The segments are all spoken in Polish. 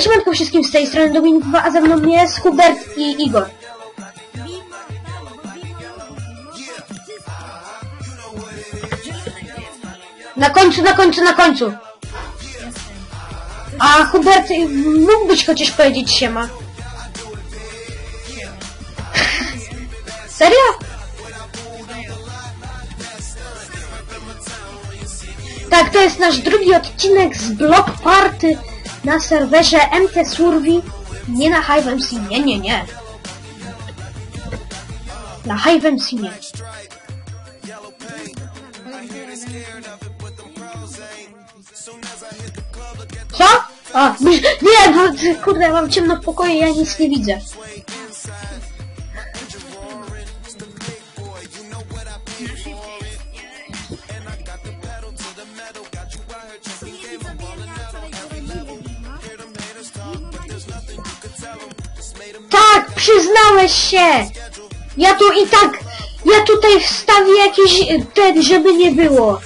Siemanko wszystkim z tej strony Dominik 2, a ze mną jest Hubert i Igor. Na końcu, na końcu, na końcu. A Hubert, mógłbyś chociaż powiedzieć siema. Serio? Tak, to jest nasz drugi odcinek z Block Party na serwerze MT Survey. Nie na Hive MC, nie, nie, nie. Na Hive MC nie. Co? O, nie, bo kurde, mam ciemno w pokoju, ja nic nie widzę. Przyznałeś się! Ja tu i tak, ja tutaj wstawię jakiś e, ten, żeby nie było.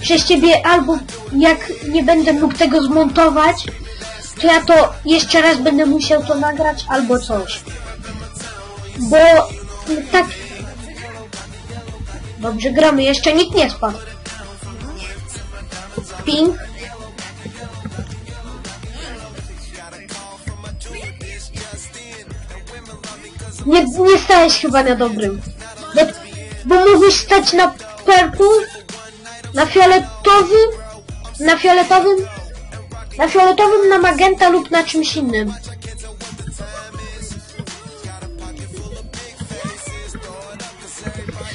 Przez ciebie albo jak nie będę mógł tego zmontować, to ja to jeszcze raz będę musiał to nagrać albo coś. Bo tak... Dobrze, gramy, jeszcze nikt nie spadł. Ping. Nie, nie stałeś chyba na dobrym. Bo, bo mógłbyś stać na purple, na fioletowym, na fioletowym, na fioletowym, na magenta lub na czymś innym.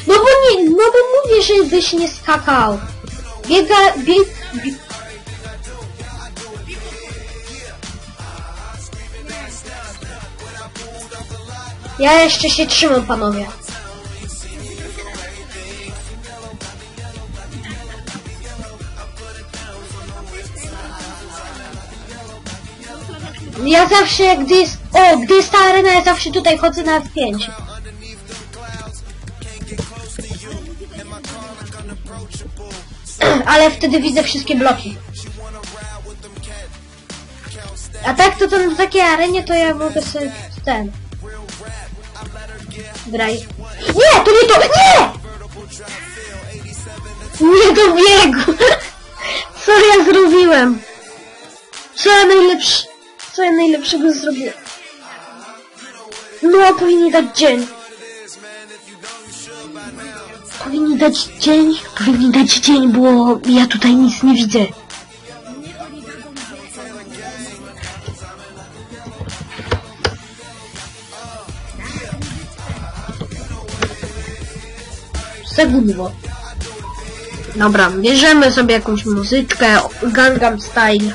No bo nie, no bo mówię, żebyś nie skakał. Biega, bieg, Ja jeszcze się trzymam, panowie. Ja zawsze, gdy jest... O, gdy jest ta arena, ja zawsze tutaj chodzę na F5. Ale wtedy widzę wszystkie bloki. A tak to, to na takiej arenie to ja mogę sobie ten... Graj. Nie, to nie to! Nie! Nie do biegu! Co ja zrobiłem? Co ja najlepsze... Co ja najlepszego zrobiłem? No, powinni dać dzień. Powinni dać dzień, powinni dać dzień, bo ja tutaj nic nie widzę. Segudło. Dobra, bierzemy sobie jakąś muzyczkę, Gangnam Style.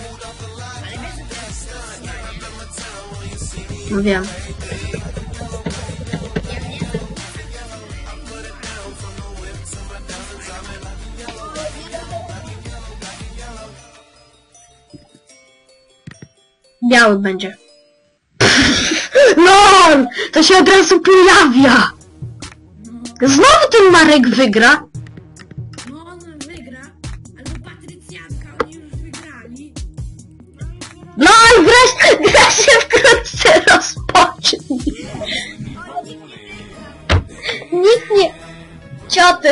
No wiem. Biały będzie. LOL! To się od razu pojawia! Znowu ten Marek wygra? No on wygra, albo Patrycjanka, oni już wygrali. LOL! Gra, gra się wkrótce rozpocznie! Nikt nie... Cioty!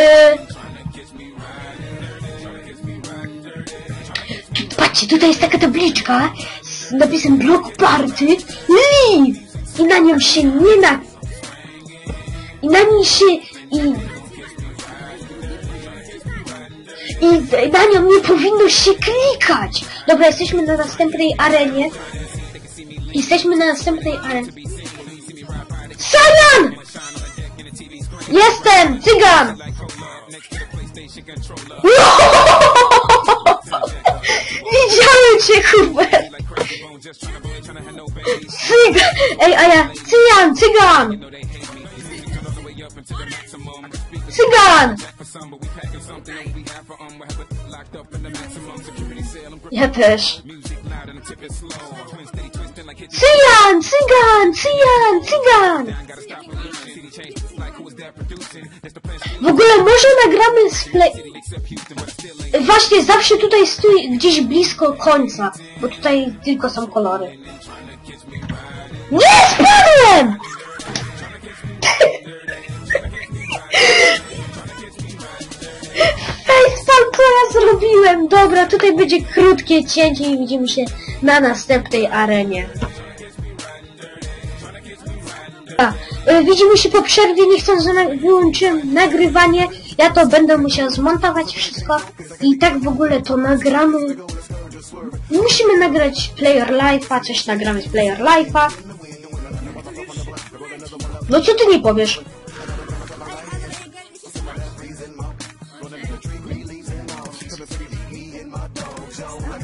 Patrzcie, tutaj jest taka tabliczka z napisem Block Party Leave! I na nią się nie na... I na niej się... I... I na nią nie powinno się klikać! Dobra, jesteśmy na następnej arenie. Jesteśmy na następnej arenie. Sajan! Jestem! Cygan! Widziałem cię, Hubert! Cygan! Ej, a ja... Cyjan! Cygan! Cygan! Ja też. Cygan, cygan, cygan, cygan! W ogóle może nagramy z. Właśnie, zawsze tutaj stój gdzieś blisko końca, bo tutaj tylko są kolory. Nie, spadłem! Ja zrobiłem? Dobra, tutaj będzie krótkie cięcie i widzimy się na następnej arenie. A, y, widzimy się po przerwie, nie chcę, że na- wyłączyłem nagrywanie. Ja to będę musiał zmontować wszystko i tak w ogóle to nagramy. Musimy nagrać Player Life'a, coś nagramy z Player Life'a. No co ty nie powiesz? zone.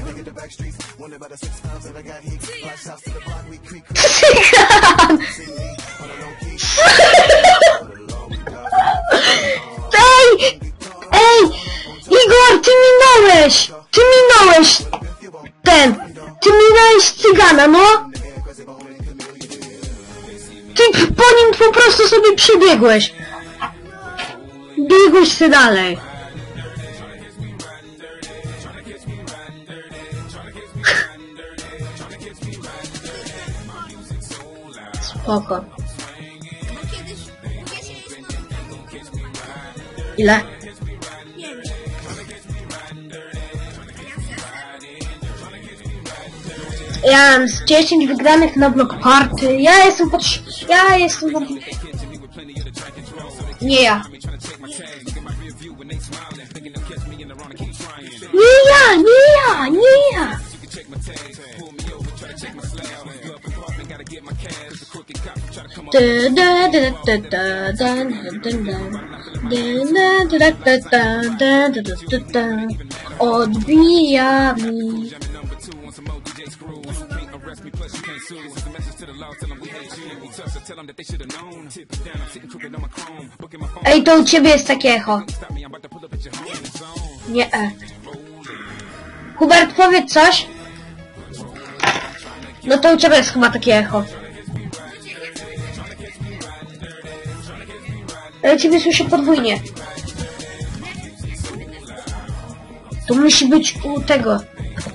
Ej! Ej! Igor, ty minąłeś! Ty minąłeś! Ten! Ty minąłeś cygana, no! Ty po nim po prostu sobie przebiegłeś! Biegłeś się dalej! Spoko. Ile? Ja mam z 10 wygranych na block party. Ja jestem pod... Ja jestem pod... Nie ja. Nie ja, nie ja, nie ja check my tag. Pull me over, try to check my slab. Gotta get my cash. The crooked cop try to come Ej, to u ciebie jest takie echo. Nie, e. Hubert, powiedz coś. No to u ciebie jest chyba takie echo. Ale ciebie słyszę podwójnie. To musi być u tego.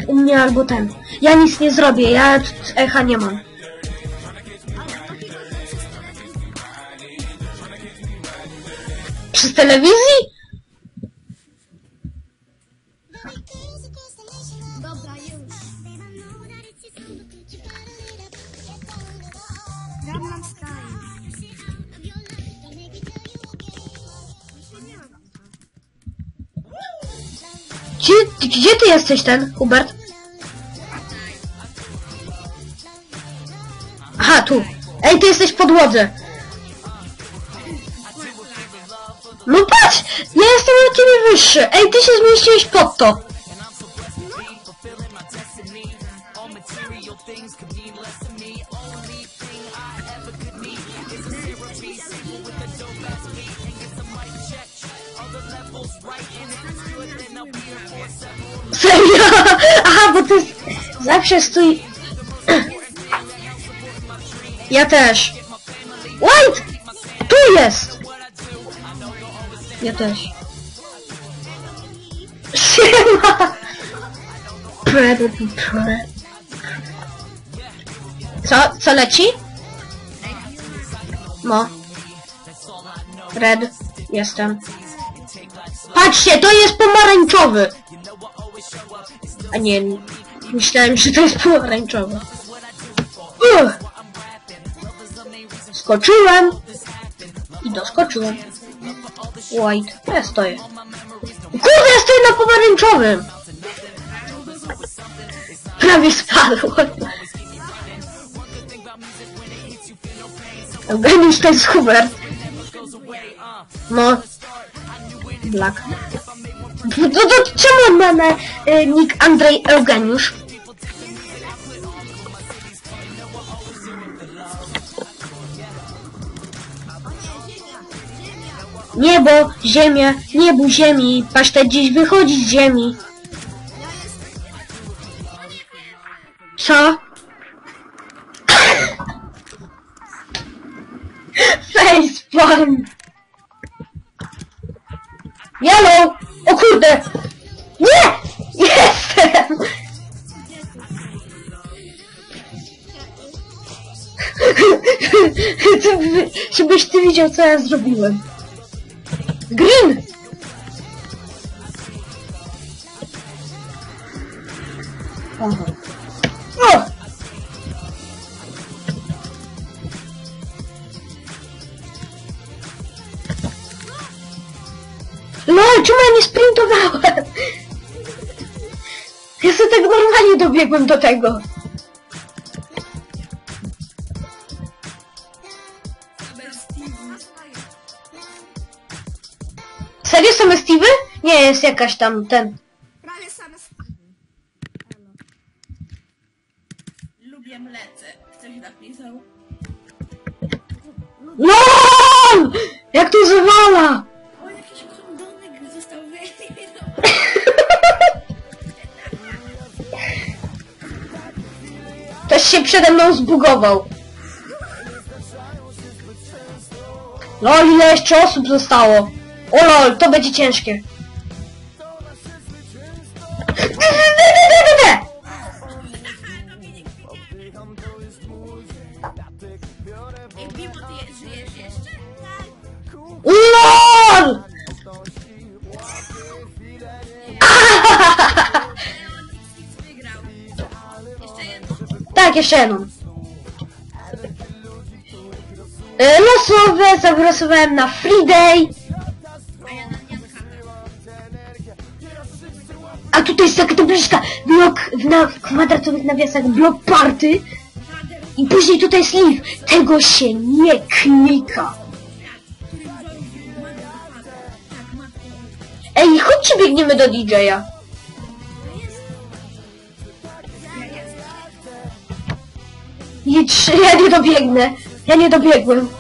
U mnie albo ten. Ja nic nie zrobię, ja echa nie mam. Przez telewizji? Gdzie, gdzie ty jesteś ten, Hubert? Aha, tu. Ej, ty jesteś w podłodze. No patrz! Ja jestem na ciebie wyższy. Ej, ty się zmieściłeś pod to. Serio? Aha, bo ty zawsze stój... Ja też. White! Tu jest! Ja też. Siema! Pre, pre. Co? Co leci? No. Red. Jestem. Patrzcie, to jest pomarańczowy! A nie, myślałem, że to jest pomarańczowy. Uch. Skoczyłem! I doskoczyłem. White. Ja stoję. Kurde, ja stoję na pomarańczowym! Prawie spadłem. Eugeniusz to jest Hubert. No. Black. No to czemu mamy y, nick Andrzej Eugeniusz? Niebo, ziemia, niebu ziemi, pasztet dziś wychodzi z ziemi. Co? Face Yellow! O kurde! Nie! Jestem! Ty- Żebyś ty widział, co ja zrobiłem. Green! Aha. Czemu ja nie sprintowałem? Ja sobie tak normalnie dobiegłem do tego. Serio same Steve? Nie, jest jakaś tam ten. Prawie same Steve. Lubię mlece. Ktoś napisał. No! Jak to zawala! Ktoś się przede mną zbugował. Lol, ile jeszcze osób zostało? O lol, to będzie ciężkie. Tak, jeszcze jedną. E, Losowe zawrosowałem na Friday. A tutaj jest taka tabliczka. Blok w, na, kwadratowych nawiasach blok party. I później tutaj jest. Tego się nie klika. Ej, chodźcie biegniemy do DJ-a. Ja nie dobiegnę. Ja nie dobiegłem.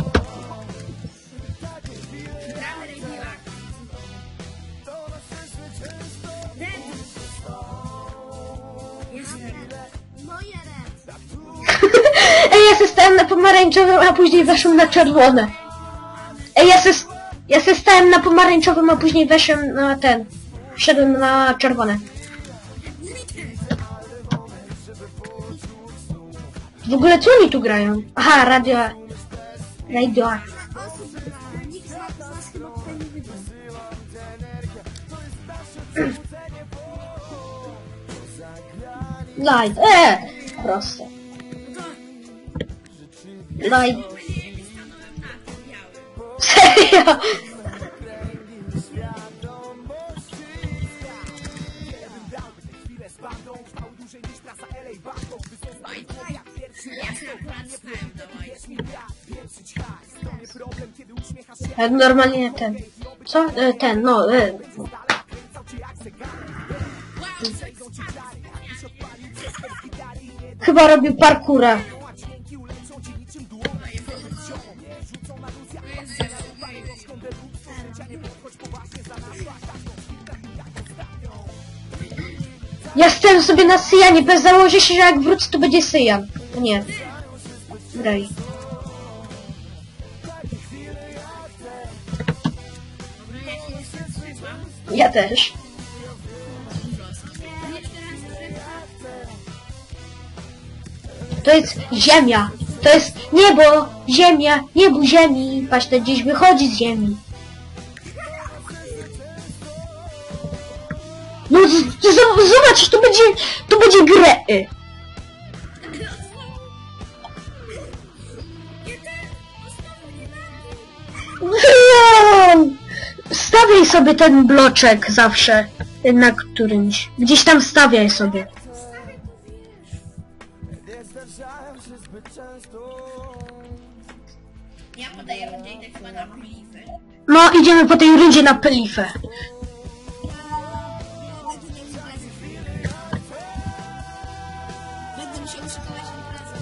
Ej, ja se stałem na pomarańczowym, a później weszłem na czerwone. Ej, ja se, ja se stałem na pomarańczowym, a później weszłem na ten. Wszedłem na czerwone. W ogóle co oni tu grają? Aha, radio... Radio... Light. E, proste. Light. Serio? Normalnie ten. Co? E, Ten, no. E, chyba robił parkurę. Ja stałem sobie na Syjanie, bez założę się, że jak wrócę, to będzie Syjan. Nie. Dobra, ja też. To jest ziemia. To jest niebo, ziemia, niebo ziemi. Patrz, to gdzieś wychodzi z ziemi. No zobacz, to będzie, to będzie grę. Stawiaj sobie ten bloczek zawsze na którymś. Gdzieś tam stawiaj sobie. Ja podaję rundę i tak chyba na plifę. No, idziemy po tej rundzie na pelifę. Będę musiał szykować imprezę.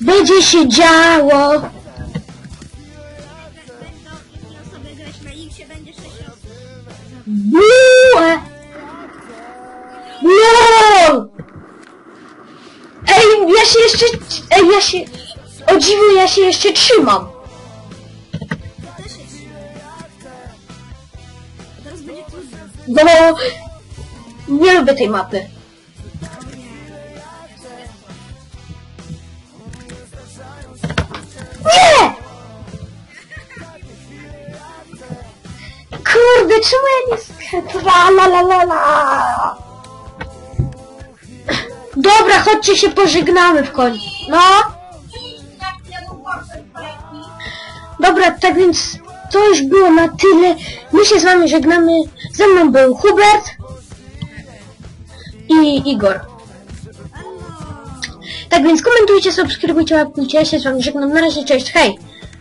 Będzie się działo. i No! Ej, ja się jeszcze... Ej, ja się... O dziwo, ja się jeszcze trzymam. No, nie lubię tej mapy. Dobra, chodźcie się pożegnamy w końcu. No. Dobra, tak więc to już było na tyle. My się z wami żegnamy. Ze mną był Hubert i Igor. Tak więc komentujcie, subskrybujcie, łapkujcie. Ja się z wami żegnam. Na razie, cześć, hej!